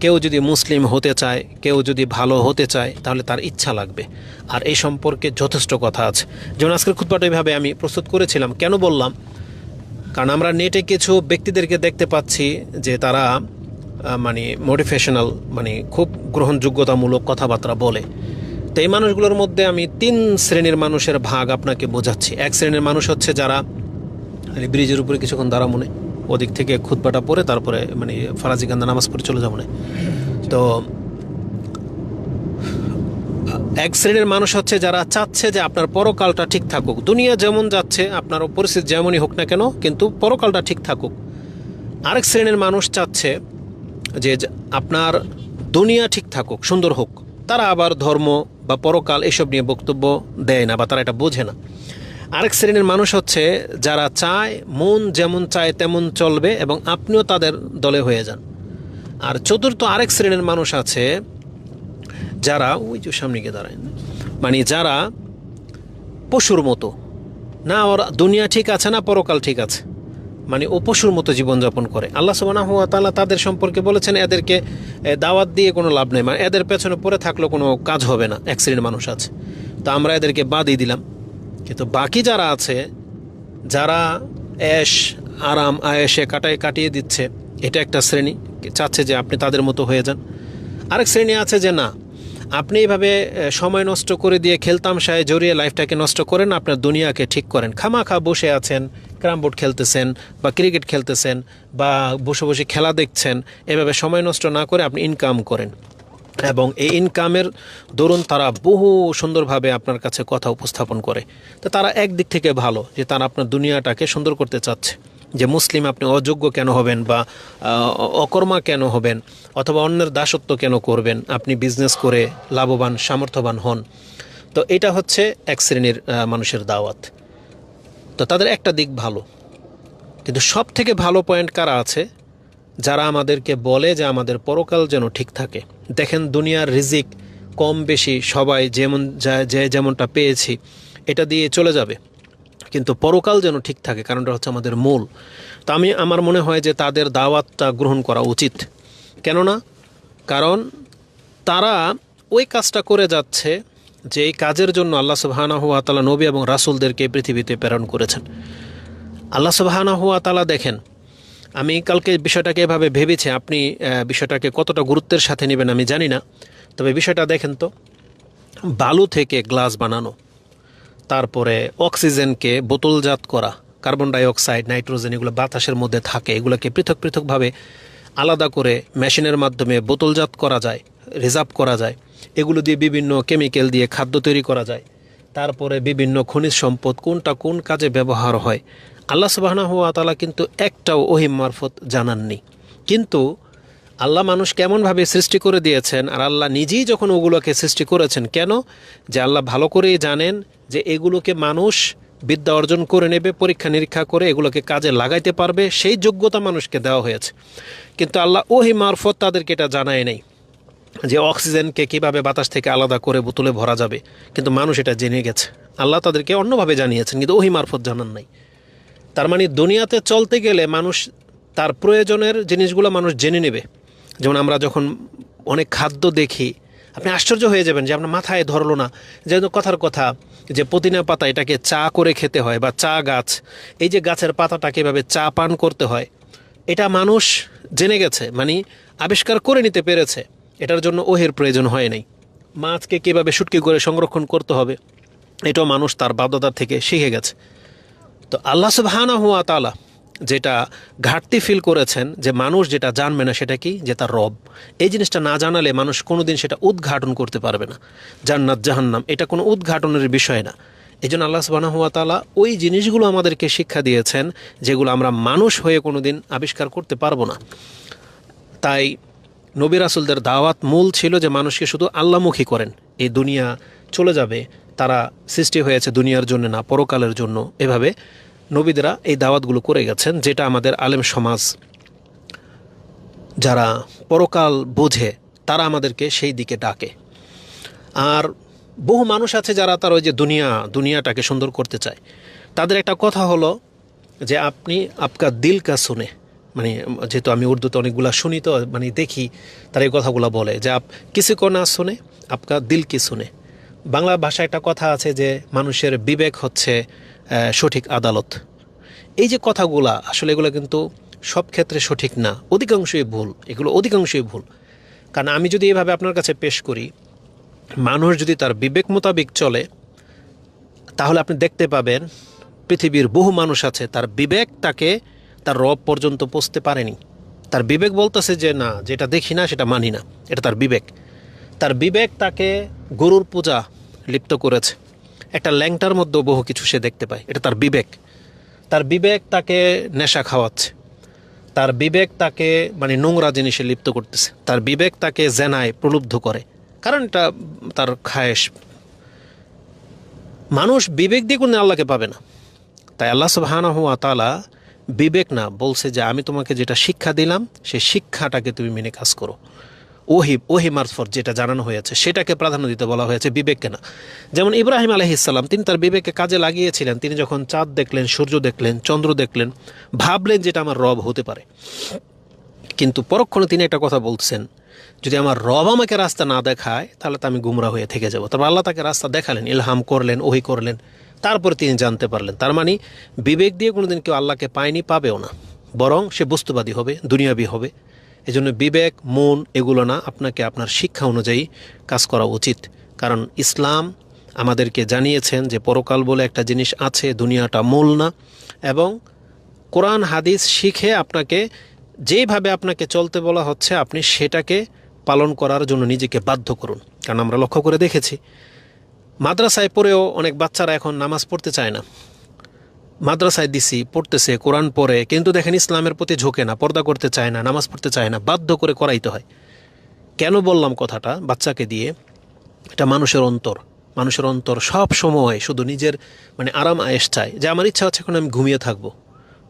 কেউ যদি মুসলিম হতে চায়, কেউ যদি ভালো হতে চায়, তাহলে তার ইচ্ছা লাগবে। আর এই সম্পর্কে যথেষ্ট কথা আছে। যেমন আজকের খুদবাটা এইভাবে আমি প্রস্তুত করেছিলাম। কেন বললাম? কারণ আমরা নেটে কিছু ব্যক্তিদেরকে দেখতে পাচ্ছি যে তারা মানে মোটিভেশনাল মানে খুব গ্রহণযোগ্যতামূলক কথাবার্তা বলে। তো এই মানুষগুলোর মধ্যে আমি তিন শ্রেণির মানুষের ভাগ আপনাকে বোঝাচ্ছি। এক শ্রেণির মানুষ হচ্ছে যারা মানে ব্রিজের উপরে কিছুক্ষণ দাঁড়া মনে। ওদিক থেকে খুতবাটা পরে তারপরে মানে ফারাজি কান্দা নামাজ পড়ে চলে যাব তো, এক শ্রেণির মানুষ হচ্ছে যারা চাচ্ছে যে আপনার পরকালটা ঠিক থাকুক। দুনিয়া যেমন যাচ্ছে, আপনার পরিস্থিতি যেমনই হোক না কেন, কিন্তু পরকালটা ঠিক থাকুক। আরেক শ্রেণির মানুষ চাচ্ছে যে, আপনার দুনিয়া ঠিক থাকুক, সুন্দর হোক। তারা আবার ধর্ম বা পরকাল এসব নিয়ে বক্তব্য দেয় না বা তারা এটা বোঝে না। আরেক শ্রেণির মানুষ হচ্ছে যারা চায়, মন যেমন চায় তেমন চলবে এবং আপনিও তাদের দলে হয়ে যান। আর চতুর্থ আরেক শ্রেণির মানুষ আছে যারা, ওই যে সামনে গিয়ে দাঁড়ায় মানে যারা পশুর মতো। না, ওর দুনিয়া ঠিক আছে না, পরকাল ঠিক আছে। মানে ও পশুর মতো জীবনযাপন করে। আল্লাহ সুবাহ তাআলা তাদের সম্পর্কে বলেছেন, এদেরকে দাওয়াত দিয়ে কোনো লাভ নেই। মানে এদের পেছনে পড়ে থাকলেও কোনো কাজ হবে না। এক শ্রেণির মানুষ আছে। তো আমরা এদেরকে বাদই দিলাম। কিন্তু বাকি যারা আছে, যারা অ্যাশ আরাম আয়েসে কাটায় কাটিয়ে দিচ্ছে, এটা একটা শ্রেণি, চাচ্ছে যে আপনি তাদের মতো হয়ে যান। আরেক শ্রেণি আছে যে না, আপনি এইভাবে সময় নষ্ট করে দিয়ে খেলতাম খেলতামশায় জড়িয়ে লাইফটাকে নষ্ট করেন, আপনার দুনিয়াকে ঠিক করেন। খামাখা বসে আছেন, ক্রাম বোর্ড খেলতেছেন, বা ক্রিকেট খেলতেছেন, বা বসে বসে খেলা দেখছেন, এভাবে সময় নষ্ট না করে আপনি ইনকাম করেন। এবং এই ইনকামের দরুন তারা বহু সুন্দরভাবে আপনার কাছে কথা উপস্থাপন করে। তো তারা একদিক থেকে ভালো যে তারা আপনার দুনিয়াটাকে সুন্দর করতে চাচ্ছে। যে মুসলিম আপনি অযোগ্য কেন হবেন বা অকর্মা কেন হবেন অথবা অন্যের দাসত্ব কেন করবেন, আপনি বিজনেস করে লাভবান, সামর্থ্যবান হন। তো এটা হচ্ছে এক শ্রেণির মানুষের দাওয়াত। তো তাদের একটা দিক ভালো। কিন্তু সব থেকে ভালো পয়েন্ট কারা আছে? যারা আমাদেরকে বলে যে আমাদের পরকাল যেন ঠিক থাকে। দেখেন দুনিয়ার রিজিক কম বেশি সবাই যেমন যে যেমনটা পেয়েছি, এটা দিয়ে চলে যাবে। কিন্তু পরকাল যেন ঠিক থাকে, কারণটা হচ্ছে আমাদের মূল। তো আমি, আমার মনে হয় যে তাদের দাওয়াতটা গ্রহণ করা উচিত। কেননা, কারণ তারা ওই কাজটা করে যাচ্ছে যে এই কাজের জন্য আল্লাহ সুবহানাহু ওয়া তাআলা নবী এবং রাসূলদেরকে পৃথিবীতে প্রেরণ করেছেন। আল্লাহ সুবহানাহু ওয়া তাআলা দেখেন আমি কালকে বিষয়টাকে এভাবে ভেবেছি, আপনি বিষয়টাকে কতটা গুরুত্বের সাথে নেবেন আমি জানি না। তবে বিষয়টা দেখেন তো, বালু থেকে গ্লাস বানানো, তারপরে অক্সিজেনকে বোতলজাত করা, কার্বন ডাই অক্সাইড নাইট্রোজেন, এগুলো বাতাসের মধ্যে থাকে, এগুলোকে পৃথক পৃথকভাবে আলাদা করে মেশিনের মাধ্যমে বোতলজাত করা যায়, রিজার্ভ করা যায়, এগুলো দিয়ে বিভিন্ন কেমিক্যাল দিয়ে খাদ্য তৈরি করা যায়, তারপরে বিভিন্ন খনিজ সম্পদ কোনটা কোন কাজে ব্যবহার হয় আল্লাহ সুবাহানা হুয়া তালা কিন্তু একটাও ওহিম মারফত জানাননি। কিন্তু আল্লাহ মানুষ কেমনভাবে সৃষ্টি করে দিয়েছেন আর আল্লাহ নিজেই যখন ওগুলোকে সৃষ্টি করেছেন, কেন? যে আল্লাহ ভালো করেই জানেন যে এগুলোকে মানুষ বিদ্যা অর্জন করে নেবে, পরীক্ষা নিরীক্ষা করে এগুলোকে কাজে লাগাইতে পারবে, সেই যোগ্যতা মানুষকে দেওয়া হয়েছে। কিন্তু আল্লাহ ওহি মারফত তাদেরকে এটা জানায় নেই যে অক্সিজেনকে কীভাবে বাতাস থেকে আলাদা করে বোতলে ভরা যাবে। কিন্তু মানুষ এটা জেনে গেছে। আল্লাহ তাদেরকে অন্যভাবে জানিয়েছেন, কিন্তু ওহি মারফত জানান নাই। তার মানে দুনিয়াতে চলতে গেলে মানুষ তার প্রয়োজনের জিনিসগুলো মানুষ জেনে নেবে। যেমন আমরা যখন অনেক খাদ্য দেখি, আপনি আশ্চর্য হয়ে যাবেন যে আপনার মাথায় ধরলো না। যে কথার কথা যে পুদিনা পাতা এটাকে চা করে খেতে হয় বা চা গাছ, এই যে গাছের পাতাটাকে এভাবে চা পান করতে হয়, এটা মানুষ জেনে গেছে মানে আবিষ্কার করে নিতে পেরেছে। এটার জন্য ওহের প্রয়োজন হয় নাই। মাছকে কীভাবে শুটকি করে সংরক্ষণ করতে হবে, এটাও মানুষ তার বাধ্যতা থেকে শিখে গেছে। তো আল্লাহ সুবহানা হুয়া তালা যেটা ঘাটতি ফিল করেছেন, যে মানুষ যেটা জানবে না সেটা কি? যে তার রব। এই জিনিসটা না জানালে মানুষ কোনোদিন সেটা উদ্ঘাটন করতে পারবে না। জান্নাত, জাহান্নাম, এটা কোনো উদ্ঘাটনের বিষয় না। এই জন্য আল্লাহ সুবাহ তালা ওই জিনিসগুলো আমাদেরকে শিক্ষা দিয়েছেন, যেগুলো আমরা মানুষ হয়ে কোনো দিন আবিষ্কার করতে পারব না। তাই নবী রাসুলদের দাওয়াত মূল ছিল যে মানুষকে শুধু আল্লামুখী করেন। এই দুনিয়া চলে যাবে তারা সৃষ্টি হয়েছে দুনিয়ার জন্য না, পরকালের জন্য। এভাবে নবীদেরা এই দাওয়াতগুলো করে গেছেন, যেটা আমাদের আলেম সমাজ যারা পরকাল বোঝে, তারা আমাদেরকে সেই দিকে ডাকে। আর বহু মানুষ আছে যারা তার ওই যে দুনিয়া, দুনিয়াটাকে সুন্দর করতে চায়। তাদের একটা কথা হলো যে, আপনি, আপকা দিল কা শুনে। মানে যেহেতু আমি উর্দুতে অনেকগুলা শুনি তো মানে দেখি তারা এই কথাগুলো বলে যে, আপ কিসি কো না শুনে, আপকা দিল কি শুনে? বাংলা ভাষায় একটা কথা আছে যে মানুষের বিবেক হচ্ছে সঠিক আদালত। এই যে কথাগুলা, আসলে এগুলো কিন্তু সব ক্ষেত্রে সঠিক না। অধিকাংশই ভুল, এগুলো অধিকাংশই ভুল। কারণ আমি যদি এভাবে আপনার কাছে পেশ করি, মানুষ যদি তার বিবেক মোতাবিক চলে, তাহলে আপনি দেখতে পাবেন পৃথিবীর বহু মানুষ আছে, তার বিবেক তাকে, তার রব পর্যন্ত পৌঁছতে পারেনি। তার বিবেক বলতেছে যে, না, যেটা দেখি না, সেটা মানি না। এটা তার বিবেক। তার বিবেক তাকে গরুর পূজা লিপ্ত করেছে। একটা ল্যাংটার মধ্যেও বহু কিছু সে দেখতে পায়। এটা তার বিবেক। তার বিবেক তাকে নেশা খাওয়াচ্ছে। তার বিবেক তাকে মানে নোংরা জিনিসে লিপ্ত করতেছে। তার বিবেক তাকে জেনায় প্রলুব্ধ করে। কারণ এটা তার খায়েশ। মানুষ বিবেক দিয়ে কোনো আল্লাহকে পাবে না। তাই আল্লাহ সুবহানাহু ওয়া তাআলা বিবেক না, বলছে যে আমি তোমাকে যেটা শিক্ষা দিলাম, সেই শিক্ষাটাকে তুমি মেনে কাজ করো। ওহি ওহি মারফত যেটা জানানো হয়েছে, সেটাকে প্রাধান্য দিতে বলা হয়েছে বিবেককে না। যেমন ইব্রাহিম আলহিসাল্লাম তিনি তার বিবেককে কাজে লাগিয়েছিলেন, তিনি যখন চাঁদ দেখলেন, সূর্য দেখলেন, চন্দ্র দেখলেন, ভাবলেন যেটা আমার রব হতে পারে। কিন্তু পরক্ষণে তিনি একটা কথা বলছেন, যদি আমার রব আমাকে রাস্তা না দেখায়, তাহলে তো আমি গুমরা হয়ে থেকে যাব। তারপর আল্লাহ তাকে রাস্তা দেখালেন, ইলহাম করলেন, ওহি করলেন, তারপরে তিনি জানতে পারলেন। তার মানে বিবেক দিয়ে কোনোদিন কেউ আল্লাহকে পায়নি, পাবেও না। বরং সে বস্তুবাদী হবে, দুনিয়াবী হবে। এজন্য বিবেক, মন এগুলো না আপনাকে আপনার শিক্ষা অনুযায়ী কাজ করা উচিত। কারণ ইসলাম আমাদেরকে জানিয়েছেন যে পরকাল বলে একটা জিনিস আছে, দুনিয়াটা মূল না। এবং কোরআন, হাদিস শিখে আপনাকে যেইভাবে আপনাকে চলতে বলা হচ্ছে, আপনি সেটাকে পালন করার জন্য নিজেকে বাধ্য করুন। কারণ আমরা লক্ষ্য করে দেখেছি। মাদ্রাসায় পড়েও অনেক বাচ্চারা এখন নামাজ পড়তে চায় না। মাদ্রাসায় দিছি, পড়তেছে, কোরআন পড়ে, কিন্তু দেখেন ইসলামের প্রতি ঝোঁকে না, পর্দা করতে চায় না, নামাজ পড়তে চায় না, বাধ্য করে করাইতে হয়। কেন বললাম কথাটা? বাচ্চাকে দিয়ে, এটা মানুষের অন্তর মানুষের অন্তর সব সময় শুধু নিজের মানে আরাম আয়েস চায়, যে আমার ইচ্ছা হচ্ছে এখন আমি ঘুমিয়ে থাকব।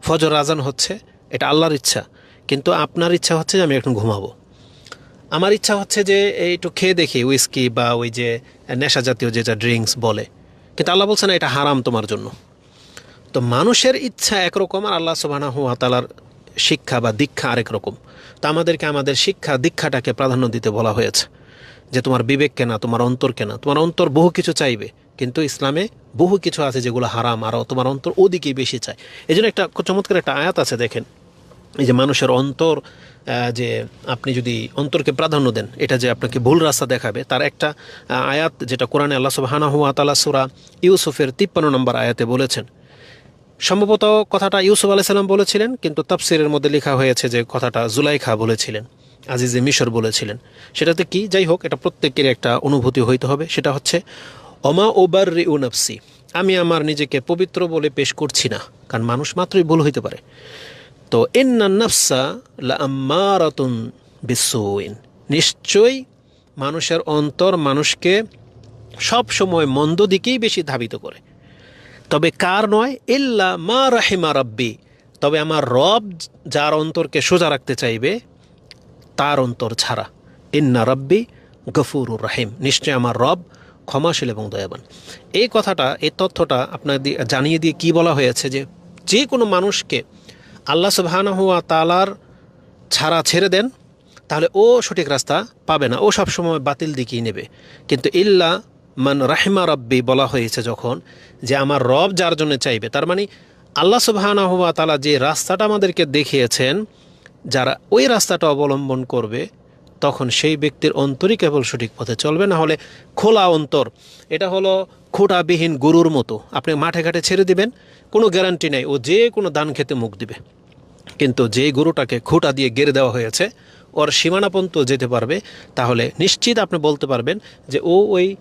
ফজর আজান হচ্ছে, এটা আল্লাহর ইচ্ছা, কিন্তু আপনার ইচ্ছা হচ্ছে যে আমি এখন ঘুমাবো। আমার ইচ্ছা হচ্ছে যে একটু খেয়ে দেখি উইস্কি বা ওই যে নেশা জাতীয় যে যা ড্রিঙ্কস বলে। কিন্তু আল্লাহ বলছে না, এটা হারাম তোমার জন্য। তো মানুষের ইচ্ছা একরকম আর আল্লাহ সুবাহ তালার শিক্ষা বা দীক্ষা আরেক রকম। তো আমাদেরকে আমাদের শিক্ষা, দীক্ষাটাকে প্রাধান্য দিতে বলা হয়েছে যে তোমার বিবেক কেনা তোমার অন্তর কেনা তোমার অন্তর বহু কিছু চাইবে, কিন্তু ইসলামে বহু কিছু আছে যেগুলো হারাম আরও তোমার অন্তর ওদিকেই বেশি চায়। এই জন্য একটা চমৎকার একটা আয়াত আছে, দেখেন। এই যে মানুষের অন্তর যে আপনি যদি অন্তরকে প্রাধান্য দেন, এটা যে আপনাকে ভুল রাস্তা দেখাবে, তার একটা আয়াত যেটা কোরআনে আল্লাহ সুবাহানা হুয়া তালা সুরা ইউসুফের তিপ্পান্ন নম্বর আয়াতে বলেছেন সম্ভবত কথাটা ইউসুফ আলাইসাল্লাম বলেছিলেন, কিন্তু তাফসিরের মধ্যে লেখা হয়েছে যে কথাটা জুলাইখা বলেছিলেন, আজিজে মিশর বলেছিলেন। সেটাতে কি? যাই হোক, এটা প্রত্যেকের একটা অনুভূতি হইতে হবে। সেটা হচ্ছে, অমা ওবার রি উনাফসি আমি আমার নিজেকে পবিত্র বলে পেশ করছি না, কারণ মানুষ মাত্রই ভুল হইতে পারে। তো, ইন্না নাফসা লা আম্মারাতুন বিসুইন নিশ্চয়ই মানুষের অন্তর মানুষকে সব সময় মন্দ দিকেই বেশি ধাবিত করে। তবে কার নয়? ইল্লা মা রাহিমা রব্বি। তবে আমার রব যার অন্তরকে সোজা রাখতে চাইবে, তার অন্তর ছাড়া। ইন্না রব্বি গফুরুর রাহিম। নিশ্চয় আমার রব ক্ষমাশীল এবং দয়াবান। এই কথাটা, এই তথ্যটা আপনার জানিয়ে দিয়ে কি বলা হয়েছে যে যে কোনো মানুষকে আল্লাহ সুবহানাহু হুয়া তালার ছাড়া ছেড়ে দেন, তাহলে ও সঠিক রাস্তা পাবে না। ও সবসময় বাতিল দিকেই নেবে। কিন্তু ইল্লা মান রাহিমা রব্বি বলা হয়েছে যখন যে আমার রব যার জন্য চাইবে, তার মানে আল্লাহ সুবহানাহু হুয়া তালা যে রাস্তাটা আমাদেরকে দেখিয়েছেন, যারা ওই রাস্তাটা অবলম্বন করবে, তখন সেই ব্যক্তির অন্তরই কেবল সঠিক পথে চলবে, না হলে খোলা অন্তর। এটা হলো খোটাবিহীন গরুর মতো। আপনি মাঠে ঘাটে ছেড়ে দিবেন, কোনো গ্যারান্টি নেই, ও যে কোনো দান খেতে মুখ দিবে। কিন্তু যে গরুটাকে খুঁটা দিয়ে গেড়ে দেওয়া হয়েছে, ওর সীমানা পর্যন্ত যেতে পারবে, তাহলে নিশ্চিত আপনি বলতে পারবেন যে ও ওই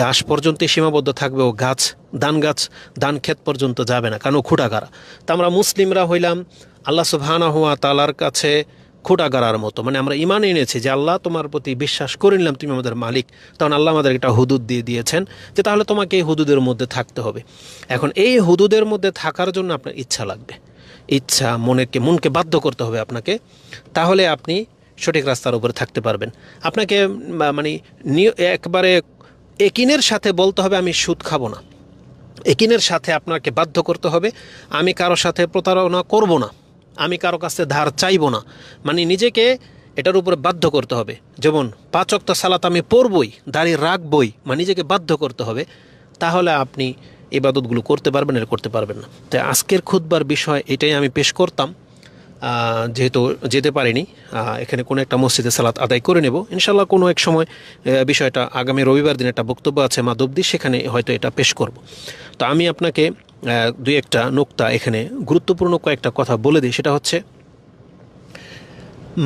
ঘাস পর্যন্তই সীমাবদ্ধ থাকবে ও গাছ, ধান গাছ, ধান ক্ষেত পর্যন্ত যাবে না, কারণ খুঁটাগারা। তা আমরা মুসলিমরা হইলাম আল্লাহ সুবহানা হুয়া তালার কাছে খুঁটাগারার মতো। মানে আমরা ইমান এনেছি যে আল্লাহ তোমার প্রতি বিশ্বাস করে নিলাম, তুমি আমাদের মালিক। তখন আল্লাহ আমাদের একটা হুদুদ দিয়ে দিয়েছেন যে তাহলে তোমাকে এই হুদুদের মধ্যে থাকতে হবে। এখন এই হুদুদের মধ্যে থাকার জন্য আপনার ইচ্ছা লাগবে। ইচ্ছা, মনেকে, মনকে বাধ্য করতে হবে আপনাকে। তাহলে আপনি সঠিক রাস্তার উপরে থাকতে পারবেন। আপনাকে মানে একবারে একিনের সাথে বলতে হবে, আমি সুদ খাব না। একিনের সাথে আপনাকে বাধ্য করতে হবে, আমি কারোর সাথে প্রতারণা করব না। আমি কারও কাছে ধার চাইব না। মানে নিজেকে এটার উপরে বাধ্য করতে হবে। যেমন, পাঁচ অক্ত সালাত আমি পড়বই দাঁড়িয়ে রাখবই মানে নিজেকে বাধ্য করতে হবে, তাহলে আপনি ইবাদতগুলো করতে পারবেন আর করতে পারবেন না। তাই আজকের খুদবার বিষয় এটাই আমি পেশ করতাম। যেহেতু যেতে পারিনি এখানে কোনো একটা মসজিদে সালাত আদায় করে নেব। ইনশাল্লাহ কোনো এক সময় বিষয়টা আগামী রবিবার দিন একটা বক্তব্য আছে মাধবদি সেখানে হয়তো এটা পেশ করব। তো আমি আপনাকে দুই একটা নোক্তা এখানে গুরুত্বপূর্ণ কয়েকটা কথা বলে দিই। সেটা হচ্ছে,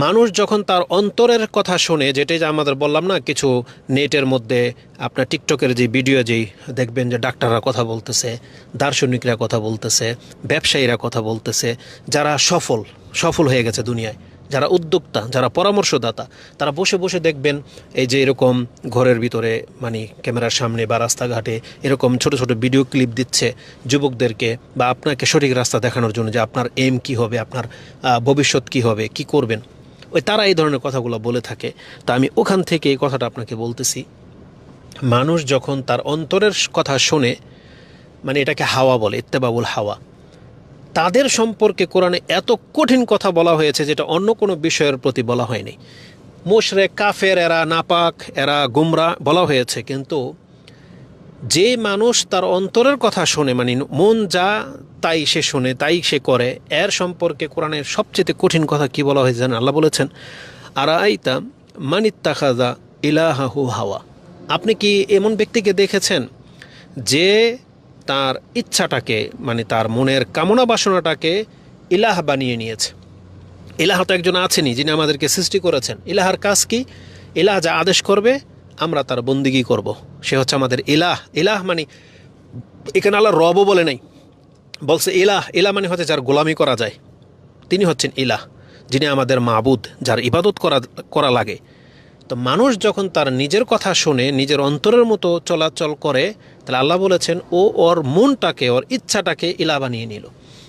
মানুষ যখন তার অন্তরের কথা শোনে, যেটাই যে আমাদের বললাম না, কিছু নেটের মধ্যে আপনার টিকটকের যে ভিডিও যেই দেখবেন যে ডাক্তাররা কথা বলতেছে, দার্শনিকরা কথা বলতেছে, ব্যবসায়ীরা কথা বলতেছে, যারা সফল সফল হয়ে গেছে দুনিয়ায়। যারা উদ্যোক্তা, যারা পরামর্শদাতা, তারা বসে বসে দেখবেন এই যে এরকম ঘরের ভিতরে মানে ক্যামেরার সামনে বা রাস্তাঘাটে এরকম ছোট ছোট ভিডিও ক্লিপ দিচ্ছে যুবকদেরকে বা আপনাকে সঠিক রাস্তা দেখানোর জন্য যে আপনার এম কি হবে, আপনার ভবিষ্যৎ কি হবে, কি করবেন। ওই তারা এই ধরনের কথাগুলো বলে থাকে। তা আমি ওখান থেকে এই কথাটা আপনাকে বলতেছি। মানুষ যখন তার অন্তরের কথা শোনে মানে এটাকে হাওয়া বলে ইত্তেবাবুল হাওয়া। তাদের সম্পর্কে কোরআনে এত কঠিন কথা বলা হয়েছে যেটা অন্য কোনো বিষয়ের প্রতি বলা হয়নি। মোশরে কাফের, এরা নাপাক, এরা গুমরা বলা হয়েছে, কিন্তু যে মানুষ তার অন্তরের কথা শোনে মানে মন যা তাই সে শোনে, তাই সে করে, এর সম্পর্কে কোরআনের সবচেয়ে কঠিন কথা কি বলা হয়েছে আল্লাহ বলেছেন আর আইতা মানিত্তাখাজা ইলাহাহু হাওয়া আপনি কি এমন ব্যক্তিকে দেখেছেন যে তার ইচ্ছাটাকে মানে তার মনের কামনা বাসনাটাকে ইলাহ বানিয়ে নিয়েছে। ইলাহ তো একজন আছেনই যিনি আমাদেরকে সৃষ্টি করেছেন। ইলাহার কাজ কি? ইলাহ যা আদেশ করবে, আমরা তার বন্দিগি করব। সে হচ্ছে আমাদের ইলাহ। ইলাহ মানে এখানে আল্লাহ রবও বলে নাই। বলছে ইলাহ ইলাহ মানে হচ্ছে যার গোলামি করা যায়। তিনি হচ্ছেন ইলাহ, যিনি আমাদের মাবুদ, যার ইবাদত করা করা লাগে। তো মানুষ যখন তার নিজের কথা শুনে, নিজের অন্তরের মতো চলাচল করে, তাহলে আল্লাহ বলেছেন, ও ওর মনটাকে, ওর ইচ্ছাটাকে ইলা বানিয়ে নিল।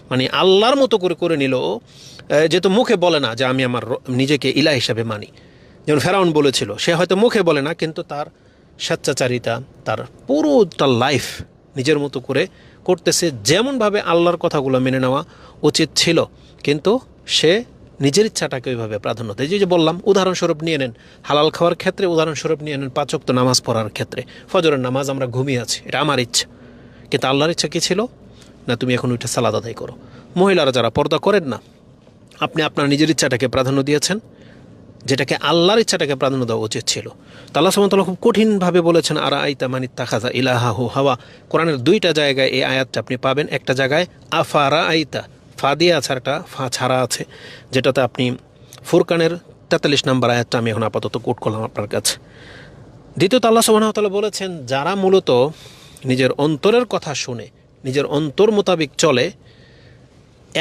মানে আল্লাহর মতো করে করে নিল যেহেতু মুখে বলে না যে আমি আমার নিজেকে ইলা হিসাবে মানি। যেমন ফেরাউন বলেছিল, সে হয়তো মুখে বলে না, কিন্তু তার স্বেচ্ছাচারিতা তার পুরো তার লাইফ নিজের মতো করে করতেছে, যেমনভাবে আল্লাহর কথাগুলো মেনে নেওয়া উচিত ছিল। কিন্তু সে নিজের ইচ্ছাটাকে ওইভাবে প্রাধান্য দেয়। যে বললাম, উদাহরণস্বরূপ নিয়ে নেন। হালাল খাওয়ার ক্ষেত্রে, উদাহরণস্বরূপ নিয়ে নেন পাঁচক তো নামাজ পড়ার ক্ষেত্রে। ফজরের নামাজ আমরা ঘুমিয়ে আছি, এটা আমার ইচ্ছা। কিন্তু আল্লাহর ইচ্ছা কী ছিল? না, তুমি এখন ওইটা সালাদ আদায় করো। মহিলারা যারা পর্দা করেন না, আপনি আপনার নিজের ইচ্ছাটাকে প্রাধান্য দিয়েছেন, যেটাকে আল্লাহর ইচ্ছাটাকে প্রাধান্য দেওয়া উচিত ছিল। তো আল্লাহ খুব কঠিনভাবে বলেছেন, আর আইতা মানিত তাখাজা ইলাহা হু হাওয়া? কোরআনের দুইটা জায়গায় এই আয়াতটা আপনি পাবেন। একটা জায়গায় আফারা আইতা ফা দিয়ে আছে একটা ফা ছাড়া আছে, যেটাতে আপনি ফুরকানের তেতাল্লিশ নম্বর আয়াতটা আমি এখন আপাতত কোট করলাম আপনার কাছে। দ্বিতীয়ত আল্লাহ সুবাহতাল্লাহ বলেছেন, যারা মূলত নিজের অন্তরের কথা শুনে, নিজের অন্তর মোতাবিক চলে,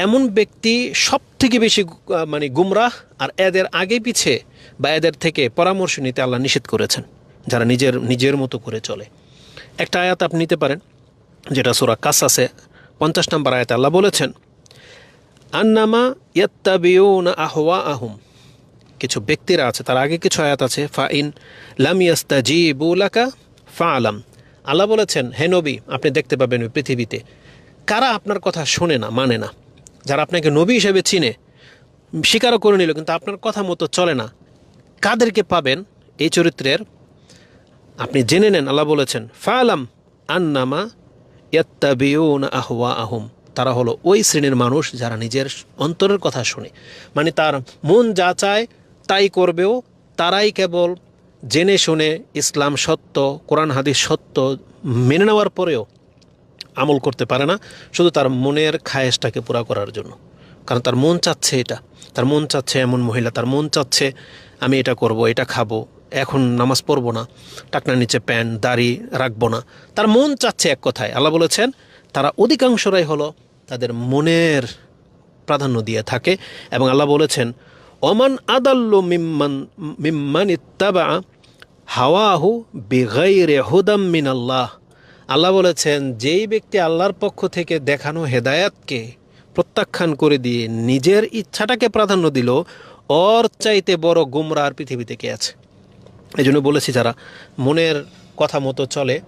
এমন ব্যক্তি সব থেকে বেশি মানে গুমরাহ আর এদের আগে পিছে বা এদের থেকে পরামর্শ নিতে আল্লাহ নিষেধ করেছেন, যারা নিজের নিজের মতো করে চলে। একটা আয়াত আপনি নিতে পারেন, যেটা সোরা কাসাসে পঞ্চাশ নম্বর আয়াত আল্লাহ বলেছেন আন্নামা ইয়াত্তাবিউন আহওয়া আহুম কিছু ব্যক্তিরা আছে, তার আগে কিছু আয়াত আছে ফা ইন লাম ইয়াস্তাজিবুলাকা ফা আলাম আল্লাহ বলেছেন, হে নবী, আপনি দেখতে পাবেন পৃথিবীতে। কারা আপনার কথা শোনে না মানে না? যারা আপনাকে নবী হিসেবে চিনে, স্বীকারও করে নিল, কিন্তু আপনার কথা মতো চলে না। কাদেরকে পাবেন এই চরিত্রের? আপনি জেনে নেন, আল্লাহ বলেছেন ফা আলাম আন্নামা ইয়াত্তাবিউন আহওয়া আহুম তারা হলো ওই শ্রেণির মানুষ যারা নিজের অন্তরের কথা শুনে। মানে তার মন যা চায় তাই করবেও, তারাই কেবল জেনে শুনে ইসলাম সত্য, কোরআন, হাদিস সত্য মেনে নেওয়ার পরেও আমল করতে পারে না, শুধু তার মনের খায়েশটাকে পুরা করার জন্য। কারণ তার মন চাচ্ছে এটা। তার মন চাচ্ছে এমন মহিলা, তার মন চাচ্ছে আমি এটা করব, এটা খাব, এখন নামাজ পড়ব না টাকনার নিচে প্যান্ট, দাড়ি রাখব না। তার মন চাচ্ছে এক কথায়। আল্লাহ বলেছেন, তারা অধিকাংশরাই হলো তাদের মনের প্রাধান্য দিয়ে থাকে। এবং আল্লাহ বলেছেন, ওমান আদাল্লু মিম্মান মিম্মান ইত্তাবা হাওয়াহু বেগাইরে হুদাম মিন আল্লাহ আল্লাহ বলেছেন, যেই ব্যক্তি আল্লাহর পক্ষ থেকে দেখানো হেদায়াতকে প্রত্যাখ্যান করে দিয়ে নিজের ইচ্ছাটাকে প্রাধান্য দিল অর চাইতে বড় গুমরা আর পৃথিবীতে কে আছে? এই জন্য বলেছি যারা, মনের কথা মতো চলে,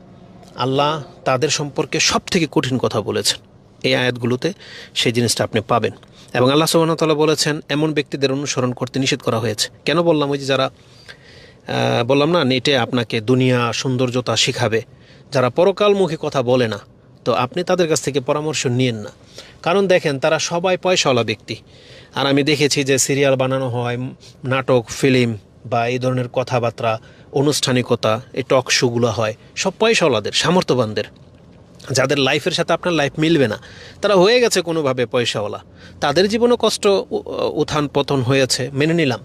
আল্লাহ তাদের সম্পর্কে সব থেকে কঠিন কথা বলেছেন। এই আয়াতগুলোতে সেই জিনিসটা আপনি পাবেন। এবং আল্লাহ সুবাহতাল্লাহ বলেছেন, এমন ব্যক্তিদের অনুসরণ করতে নিষেধ করা হয়েছে। কেন বললাম? ওই যে যারা বললাম না, নেটে আপনাকে দুনিয়া, সৌন্দর্যতা শিখাবে। যারা পরকালমুখী কথা বলে না, তো আপনি তাদের কাছ থেকে পরামর্শ নিয়েন না। কারণ দেখেন, তারা সবাই পয়সাওয়ালা ব্যক্তি। আর আমি দেখেছি যে সিরিয়াল বানানো হয়, নাটক, ফিল্ম বা এই ধরনের কথাবার্তা আনুষ্ঠানিকতা এই টক শোগুলো হয়। সব পয়সাওয়ালাদের, সামর্থ্যবানদের। যাদের লাইফের সাথে আপনার লাইফ মিলবে না, তারা হয়ে গেছে কোনোভাবে পয়সাওয়ালা। তাদের জীবনে কষ্ট উত্থান পতন হয়েছে, মেনে নিলাম।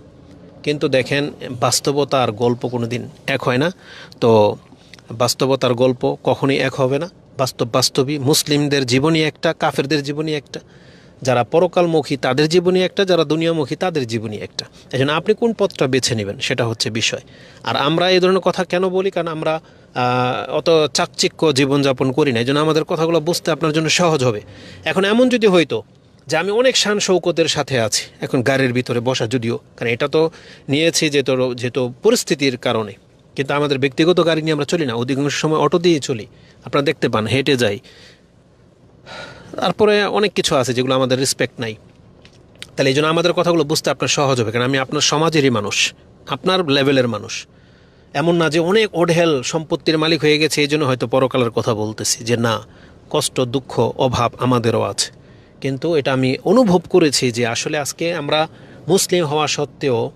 কিন্তু দেখেন, বাস্তবতা আর গল্প কোনো দিন এক হয় না। তো বাস্তবতার গল্প কখনই এক হবে না। বাস্তব বাস্তবই মুসলিমদের জীবনই একটা, কাফেরদের জীবনই একটা। যারা পরকালমুখী তাদের জীবনী একটা, যারা দুনিয়ামুখী তাদের জীবনী একটা। এই জন্য আপনি কোন পথটা বেছে নেবেন সেটা হচ্ছে বিষয়। আর আমরা এই ধরনের কথা কেন বলি? কারণ আমরা অত চাকচিক্য জীবনযাপন করি না। এই জন্য আমাদের কথাগুলো বুঝতে আপনার জন্য সহজ হবে। এখন এমন যদি হইতো যে আমি অনেক শান শৌকতের সাথে আছি, এখন গাড়ির ভিতরে বসা যদিও, কারণ এটা তো নিয়েছি যে তোর যেহেতু পরিস্থিতির কারণে। কিন্তু আমাদের ব্যক্তিগত গাড়ি নিয়ে আমরা চলি না, অধিকাংশ সময় অটো দিয়ে চলি। আপনারা দেখতে পান, হেঁটে যাই। তারপরে অনেক কিছু আছে যেগুলো আমাদের রেসপেক্ট নাই। তাহলে এই জন্য আমাদের কথাগুলো বুঝতে আপনার সহজ হবে, কারণ আমি আপনার সমাজেরই মানুষ, আপনার লেভেলের মানুষ। এমন না যে অনেক ওঢেল সম্পত্তির মালিক হয়ে গেছে, এই জন্য হয়তো পরকালের কথা বলতেছি যে না, কষ্ট, দুঃখ, অভাব আমাদেরও আছে। কিন্তু এটা আমি অনুভব করেছি যে আসলে আজকে আমরা মুসলিম হওয়া সত্ত্বেও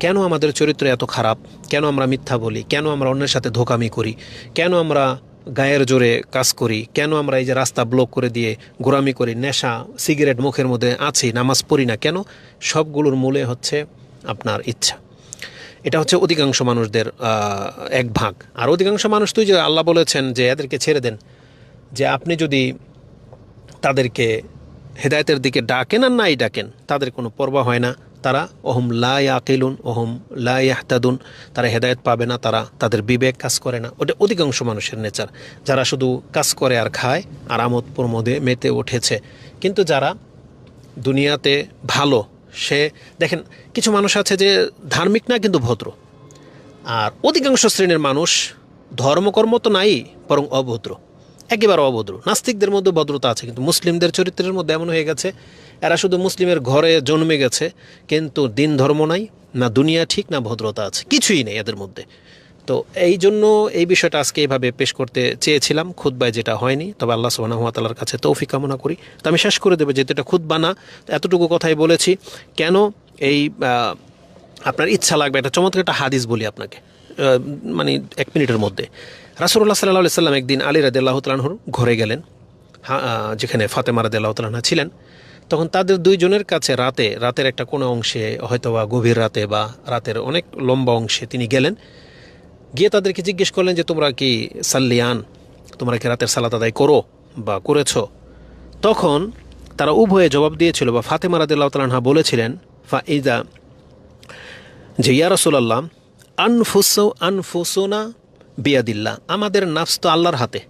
কেন আমাদের চরিত্র এত খারাপ? কেন আমরা মিথ্যা বলি? কেন আমরা অন্যের সাথে ধোকামি করি? কেন আমরা গায়ের জোরে কাজ করি। কেন আমরা এই যে রাস্তা ব্লক করে দিয়ে গোরামি করি? নেশা সিগারেট মুখের মধ্যে আছি, নামাজ পড়ি না কেন? সবগুলোর মূলে হচ্ছে আপনার ইচ্ছা। এটা হচ্ছে অধিকাংশ মানুষদের এক ভাগ। আর অধিকাংশ মানুষ তুই যে আল্লাহ বলেছেন যে এদেরকে ছেড়ে দেন, যে আপনি যদি তাদেরকে হেদায়তের দিকে ডাকেন আর নাই ডাকেন, তাদের কোনো পরবা হয় না। তারা, ওহম লা আকিলুন ওহম লা ইয়াহতাদুন, তারা হেদায়ত পাবে না, তারা তাদের বিবেক কাজ করে না। ওটা অধিকাংশ মানুষের নেচার। যারা শুধু কাজ করে আর খায়, আর আমোদ প্রমোদে মেতে উঠেছে। কিন্তু যারা দুনিয়াতে ভালো, সে, দেখেন, কিছু মানুষ আছে যে ধার্মিক না, কিন্তু ভদ্র। আর অধিকাংশ শ্রেণির মানুষ ধর্মকর্ম তো নাই, বরং অভদ্র। একেবারে অভদ্র। নাস্তিকদের মধ্যে ভদ্রতা আছে, কিন্তু মুসলিমদের চরিত্রের মধ্যে এমন হয়ে গেছে এরা শুধু মুসলিমের ঘরে জন্মে গেছে কিন্তু দিন ধর্ম নাই না দুনিয়া ঠিক না ভদ্রতা আছে কিছুই নেই এদের মধ্যে। তো এই জন্য এই বিষয়টা আজকে এইভাবে পেশ করতে চেয়েছিলাম খুদ্বায় যেটা হয়নি তবে আল্লাহ সুবাহতালার কাছে তৌফিক কামনা করি। তো আমি শেষ করে দেবো যেহেতু এটা খুদ্বা না এতটুকু কথাই বলেছি কেন এই আপনার ইচ্ছা লাগবে একটা চমৎকার একটা হাদিস বলি আপনাকে মানে এক মিনিটের মধ্যে। রাসুল্লাহ সাল্লাহ সাল্লাম একদিন আলী রাদিল্লাহ তালাহুর ঘরে গেলেন হা- আহ, যেখানে ফাতেমা রাদিল্লাহ তালাহা ছিলেন। তখন তাদের দুইজনের কাছে রাতে, রাতের একটা কোনো অংশে হয়তোবা গভীর রাতে বা রাতের অনেক লম্বা অংশে তিনি গেলেন। গিয়ে তাদেরকে জিজ্ঞেস করলেন যে, তোমরা কি সাল্লিয়ান? তোমরা কি রাতের সালাত আদায় করো বা করেছ? তখন তারা উভয়ে জবাব দিয়েছিল বা ফাতেমা রাদিল্লাহ তালাহা বলেছিলেন, ফা ইদা যে, ইয়া রসুলাল্লাহ, আনফুস, আনফুসোনা বিয়াদিল্লা আমাদের নাফস তো আল্লাহর হাতে।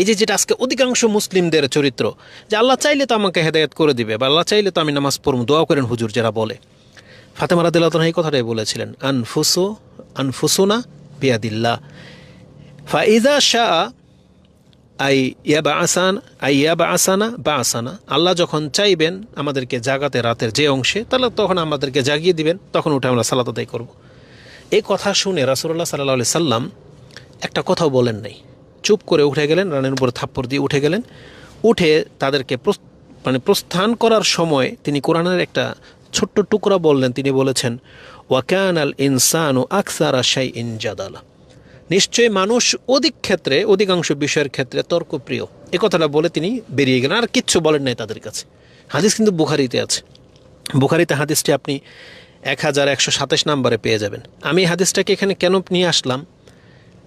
এই যে যেটা আজকে অধিকাংশ মুসলিমদের চরিত্র, যে আল্লাহ চাইলে তো আমাকে হেদায়ত করে দিবে বা আল্লাহ চাইলে তো আমি নামাজ পড়ম দোয়া করেন হুজুর যারা বলে। ফাতেমা রাদিল্লাহ এই কথাটাই বলেছিলেন, আনফুসো, আনফুসোনা বিয়াদিল্লা ফাইজা শাহ আই ইয়াবা আসান আই ইয়াবা আসানা বা আসানা আল্লাহ যখন চাইবেন আমাদেরকে জাগাতে রাতের যে অংশে, তাহলে তখন আমাদেরকে জাগিয়ে দিবেন, তখন উঠে আমরা সালাত আদায় করব। এই কথা শুনে রাসুল্লাহ সাল্লাহ সাল্লাম একটা কথাও বলেন নাই। চুপ করে উঠে গেলেন, রানের উপর থাপ্পড় দিয়ে উঠে গেলেন। উঠে তাদেরকে মানে প্রস্থান করার সময় তিনি কোরআনের একটা ছোট্ট টুকরা বললেন। তিনি বলেছেন ওয়াকান আল ইনসান ও আকসার আশাই ইন জাদালা। নিশ্চয়ই মানুষ অধিক ক্ষেত্রে, অধিকাংশ বিষয়ের ক্ষেত্রে তর্কপ্রিয়। এ কথাটা বলে তিনি বেরিয়ে গেলেন। আর কিচ্ছু বলেন নাই তাদের কাছে। হাদিস কিন্তু বুখারিতে আছে। বুখারিতে হাদিসটি আপনি এক হাজার একশো সাতাশ নাম্বারে পেয়ে যাবেন। আমি হাদিসটাকে এখানে কেন নিয়ে আসলাম?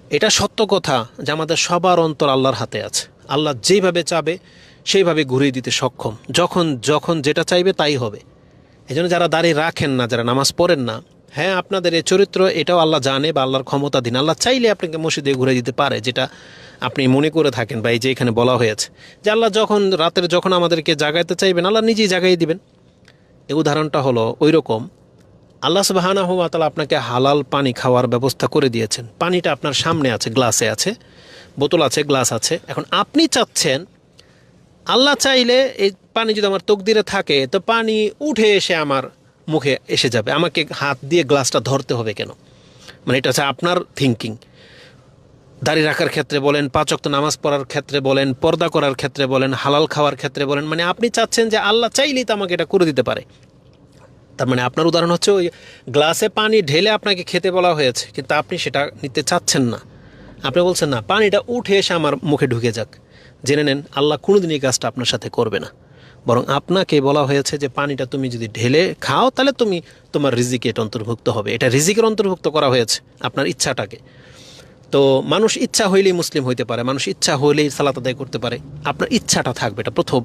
এটা সত্য কথা যে আমাদের সবার অন্তর আল্লাহর হাতে আছে। আল্লাহ যেইভাবে চাবে, সেইভাবে ঘুরিয়ে দিতে সক্ষম। যখন যখন যেটা চাইবে তাই হবে। এই জন্য যারা দাঁড়িয়ে রাখেন না, যারা নামাজ পড়েন না হ্যাঁ আপনাদের এই চরিত্র, এটাও আল্লাহ জানে বা আল্লাহর ক্ষমতা দিন। আল্লাহ চাইলে আপনাকে মসজিদে ঘুরে দিতে পারে, যেটা আপনি মনে করে থাকেন বা এই যে এখানে বলা হয়েছে। যে আল্লাহ যখন, রাতের যখন আমাদেরকে জাগাইতে চাইবেন, আল্লাহ নিজেই জাগাই দিবেন। এই উদাহরণটা হলো ওই রকম আল্লাহ সুবাহানা হুয়া তালা আপনাকে হালাল পানি খাওয়ার ব্যবস্থা করে দিয়েছেন। পানিটা আপনার সামনে আছে, গ্লাসে আছে, বোতল আছে, গ্লাস আছে। এখন আপনি চাচ্ছেন, আল্লাহ চাইলে এই পানি যদি আমার তকদিরে থাকে, তো পানি উঠে এসে আমার মুখে এসে যাবে। আমাকে হাত দিয়ে গ্লাসটা ধরতে হবে কেন? মানে এটা হচ্ছে আপনার থিঙ্কিং দাড়ি রাখার ক্ষেত্রে বলেন পাঁচক্ত নামাজ পড়ার ক্ষেত্রে বলেন, পর্দা করার ক্ষেত্রে বলেন, হালাল খাওয়ার ক্ষেত্রে বলেন মানে আপনি চাচ্ছেন যে আল্লাহ চাইলেই তো আমাকে এটা করে দিতে পারে। তার মানে আপনার উদাহরণ হচ্ছে ওই গ্লাসে পানি ঢেলে আপনাকে খেতে বলা হয়েছে, কিন্তু আপনি সেটা নিতে চাচ্ছেন না। আপনি বলছেন, না, পানিটা উঠে এসে আমার মুখে ঢুকে যাক। জেনে নেন, আল্লাহ কোনোদিন এই কাজটা আপনার সাথে করবে না। বরং আপনাকে বলা হয়েছে যে, পানিটা তুমি যদি ঢেলে খাও, তাহলে তুমি তোমার রিজিকে এটা অন্তর্ভুক্ত হবে। এটা রিজিকের অন্তর্ভুক্ত করা হয়েছে আপনার ইচ্ছাটাকে। তো মানুষ ইচ্ছা হইলেই মুসলিম হইতে পারে, মানুষ ইচ্ছা হইলেই সালাত আদায় করতে পারে। আপনার ইচ্ছাটা থাকবে, এটা প্রথম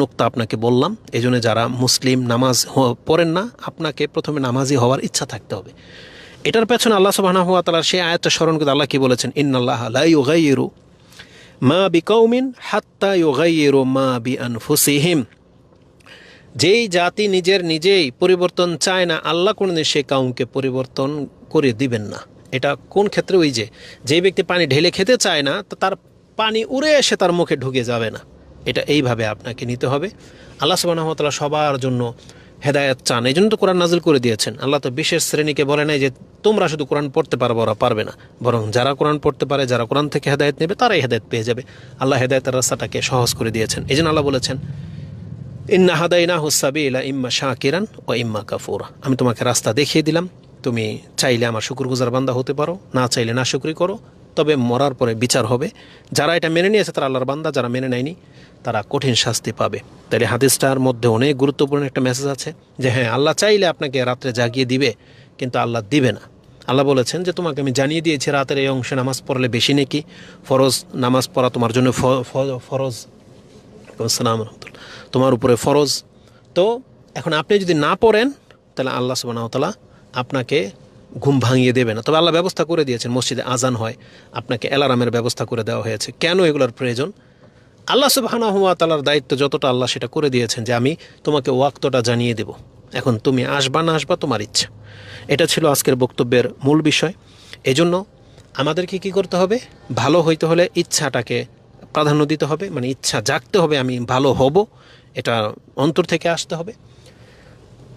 নোক্তা আপনাকে বললাম। এই যারা মুসলিম নামাজ পড়েন না, আপনাকে প্রথমে নামাজি হওয়ার ইচ্ছা থাকতে হবে। এটার পেছনে আল্লাহ সুবাহ হাত তালার সেই আয়াতটা স্মরণ করে আল্লাহ কি বলেছেন? ইন্নাল্লাহ ইউগাইয়িরু মা বি কৌমিন হাত্তা ইউগাইয়িরু মা বি আনফুসিহিম যেই জাতি নিজের নিজেই পরিবর্তন চায় না, আল্লাহ কোনোদিন সে কাউকে পরিবর্তন করে দিবেন না। এটা কোন ক্ষেত্রে? ওই যে যে ব্যক্তি পানি ঢেলে খেতে চায় না, তো তার পানি উড়ে এসে তার মুখে ঢুকে যাবে না। এটা এইভাবে আপনাকে নিতে হবে। আল্লাহ সুবাহতাল্লাহ সবার জন্য হেদায়ত চান। এই জন্য তো কোরআন নাজিল করে দিয়েছেন। আল্লাহ তো বিশেষ শ্রেণীকে বলে নাই যে, তোমরা শুধু কোরআন পড়তে পারব ওরা পারবে না। বরং যারা কোরআন পড়তে পারে, যারা কোরআন থেকে হেদায়ত নেবে, তারাই হেদায়ত পেয়ে যাবে। আল্লাহ হেদায়তের রাস্তাটাকে সহজ করে দিয়েছেন। এই জন্য আল্লাহ বলেছেন, ইন্না হাদাইনা হুসাবিলা ইম্মা শাহ কিরান ও ইম্মা কাফুরা। আমি তোমাকে রাস্তা দেখিয়ে দিলাম। তুমি চাইলে আমার শুকুরগুজার বান্দা হতে পারো, না চাইলে না শুকরি করো, তবে মরার পরে বিচার হবে। যারা এটা মেনে নিয়েছে তারা আল্লাহর বান্দা, যারা মেনে নেয়নি তারা কঠিন শাস্তি পাবে। তাহলে হাদিসটার মধ্যে অনেক গুরুত্বপূর্ণ একটা মেসেজ আছে যে হ্যাঁ আল্লাহ চাইলে আপনাকে রাত্রে জাগিয়ে দিবে, কিন্তু আল্লাহ দিবে না। আল্লাহ বলেছেন যে, তোমাকে আমি জানিয়ে দিয়েছি রাতের এই অংশে নামাজ পড়লে বেশি নাকি? ফরজ নামাজ পড়া তোমার জন্য ফরজ। রহমতুল্লাহ। তোমার উপরে ফরজ। তো এখন আপনি যদি না পড়েন, তাহলে আল্লাহ সুবাহতালা আপনাকে ঘুম ভাঙিয়ে দেবে না। তবে আল্লাহ ব্যবস্থা করে দিয়েছেন, মসজিদে আজান হয়, আপনাকে অ্যালারামের ব্যবস্থা করে দেওয়া হয়েছে। কেন এগুলোর প্রয়োজন? আল্লাহ সুবাহানা হুয়া তালার দায়িত্ব যতটা আল্লাহ সেটা করে দিয়েছেন যে আমি তোমাকে ওয়াক্তটা জানিয়ে দেব। এখন তুমি আসবা না আসবা তোমার ইচ্ছা। এটা ছিল আজকের বক্তব্যের মূল বিষয়। এজন্য আমাদেরকে কি করতে হবে? ভালো হইতে হলে ইচ্ছাটাকে প্রাধান্য দিতে হবে। মানে ইচ্ছা জাগতে হবে, আমি ভালো হব, এটা অন্তর থেকে আসতে হবে।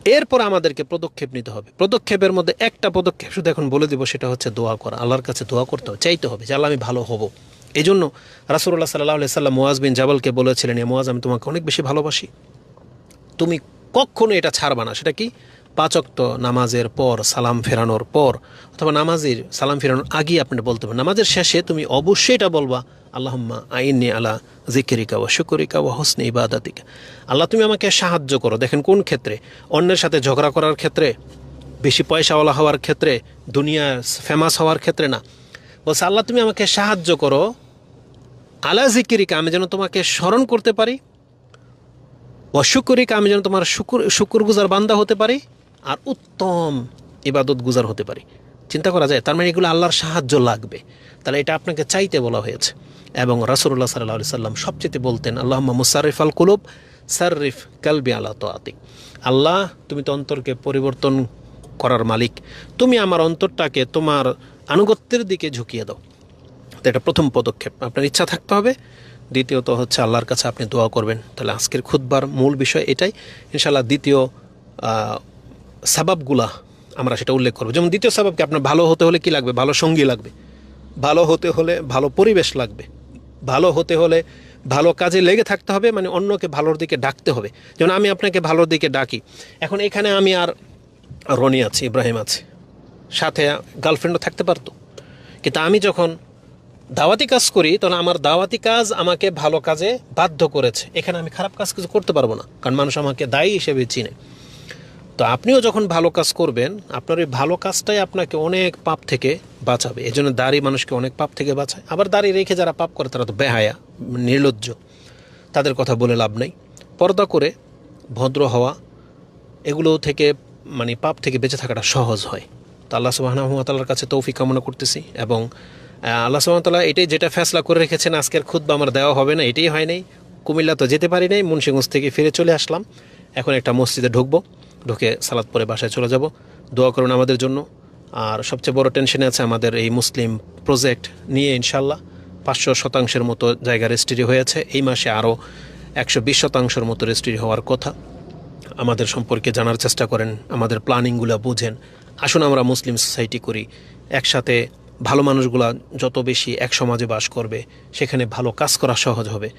এরপর আমাদেরকে পদক্ষেপ নিতে হবে। পদক্ষেপের মধ্যে একটা পদক্ষেপ শুধু এখন বলে দিব, সেটা হচ্ছে দোয়া করা। আল্লাহর কাছে দোয়া করতে হবে, চাইতে হবে যে আমি ভালো হব। এই জন্য রাসুল্লাহ সাল্লাহ সাল্লাম মোয়াজ বিন জাবালকে বলেছিলেন, এ মোয়াজ আমি তোমাকে অনেক বেশি ভালোবাসি। তুমি কখনো এটা ছাড়বা না। সেটা কি? পাচক্ত নামাজের পর সালাম ফেরানোর পর, অথবা নামাজের সালাম ফেরানোর আগেই আপনি বলতে পারেন। নামাজের শেষে তুমি অবশ্যই এটা বলবা আল্লাহম্মা আইনি আলা জিকিরিকা ও শুকরিকা ও হোসনে ইবাদাতিকা। আল্লাহ, তুমি আমাকে সাহায্য করো। দেখেন, কোন ক্ষেত্রে? অন্যের সাথে ঝগড়া করার ক্ষেত্রে, বেশি পয়সাওয়ালা হওয়ার ক্ষেত্রে, দুনিয়া ফেমাস হওয়ার ক্ষেত্রে না। বলছে, আল্লাহ, তুমি আমাকে সাহায্য করো। আলা জিকিরিকা আমি যেন তোমাকে স্মরণ করতে পারি। অশুকরিকা আমি যেন তোমার শুকুর শুকুর গুজার বান্দা হতে পারি। আর উত্তম ইবাদত গুজার হতে পারি। চিন্তা করা যায়, তার মানে এগুলো আল্লাহর সাহায্য লাগবে। তাহলে এটা আপনাকে চাইতে বলা হয়েছে। এবং রাসুল্লাহ সাল্লাহ সাল্লাম সবচেয়ে বলতেন আল্লাহ মুসারিফ আল কুলুব সারিফ কালবি আল্লাহ তো আতিক আল্লাহ, তুমি তো অন্তরকে পরিবর্তন করার মালিক। তুমি আমার অন্তরটাকে তোমার আনুগত্যের দিকে ঝুঁকিয়ে দাও। তো এটা প্রথম পদক্ষেপ। আপনার ইচ্ছা থাকতে হবে। দ্বিতীয়ত হচ্ছে আল্লাহর কাছে আপনি দোয়া করবেন। তাহলে আজকের খুদবার মূল বিষয় এটাই। ইনশাল্লাহ দ্বিতীয় সাবাবগুলা আমরা সেটা উল্লেখ করব। যেমন দ্বিতীয় সাবাবকে আপনার ভালো হতে হলে কি লাগবে? ভালো সঙ্গী লাগবে। ভালো হতে হলে ভালো পরিবেশ লাগবে। ভালো হতে হলে ভালো কাজে লেগে থাকতে হবে মানে অন্যকে ভালোর দিকে ডাকতে হবে। যেমন আমি আপনাকে ভালোর দিকে ডাকি। এখন এখানে আমি আর রনি আছি, ইব্রাহিম আছে। সাথে গার্লফ্রেন্ডও থাকতে পারতো। কিন্তু আমি যখন দাওয়াতি কাজ করি, তখন আমার দাওয়াতি কাজ আমাকে ভালো কাজে বাধ্য করেছে। এখানে আমি খারাপ কাজ কিছু করতে পারব না, কারণ মানুষ আমাকে দায়ী হিসেবে চিনে। তো আপনিও যখন ভালো কাজ করবেন, আপনার ওই ভালো কাজটাই আপনাকে অনেক পাপ থেকে বাঁচাবে। এই জন্য দাড়ি মানুষকে অনেক পাপ থেকে বাঁচায়। আবার দাড়ি রেখে যারা পাপ করে, তারা তো বেহায়া, নির্লজ্জ। তাদের কথা বলে লাভ নেই। পর্দা করে ভদ্র হওয়া, এগুলো থেকে মানে পাপ থেকে বেঁচে থাকাটা সহজ হয়। তো আল্লাহ সুবাহতাল্লার কাছে তৌফিক কামনা করতেছি এবং আল্লাহ সুবাহতাল্লাহ এটাই যেটা ফেসলা করে রেখেছেন, আজকের খুদ্ আমার দেওয়া হবে না, এটাই হয় নাই। কুমিল্লা তো যেতে পারি নাই, মুন্সিগঞ্জ থেকে ফিরে চলে আসলাম। এখন একটা মসজিদে ঢুকবো। ঢুকে সালাদ পরে বাসায় চলে যাব। দোয়া করুন আমাদের জন্য। আর সবচেয়ে বড় টেনশনে আছে আমাদের এই মুসলিম প্রজেক্ট নিয়ে ইনশাল্লাহ পাঁচশো শতাংশের মতো জায়গা রেজিস্ট্রি হয়েছে। এই মাসে আরও একশো বিশ শতাংশের মতো রেজিস্ট্রি হওয়ার কথা আমাদের সম্পর্কে জানার চেষ্টা করেন, আমাদের প্ল্যানিংগুলো বুঝেন। আসুন আমরা মুসলিম সোসাইটি করি। একসাথে ভালো মানুষগুলা যত বেশি এক সমাজে বাস করবে, সেখানে ভালো কাজ করা সহজ হবে।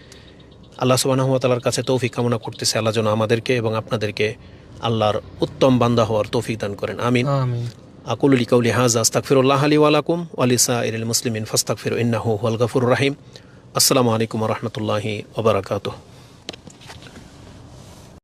আল্লাহ সুবাহতালার কাছে তৌফিক কামনা করতেছে। আল্লাহ যেন আমাদেরকে এবং আপনাদেরকে আল্লাহর উত্তম বান্দা হওয়ার তৌফিক দান করেন। আমিন। আমিন। আকুলি কাউলি হাজা আস্তাকফিরুল্লাহ আলী ওয়ালাকুম আলিসা ইরুল মুসলিমিন ফাস্তাকফির ইন্নাহু ওয়াল গাফুর রাহিম। আসসালামু আলাইকুম রহমতুল্লাহি ওবরাকাতুহ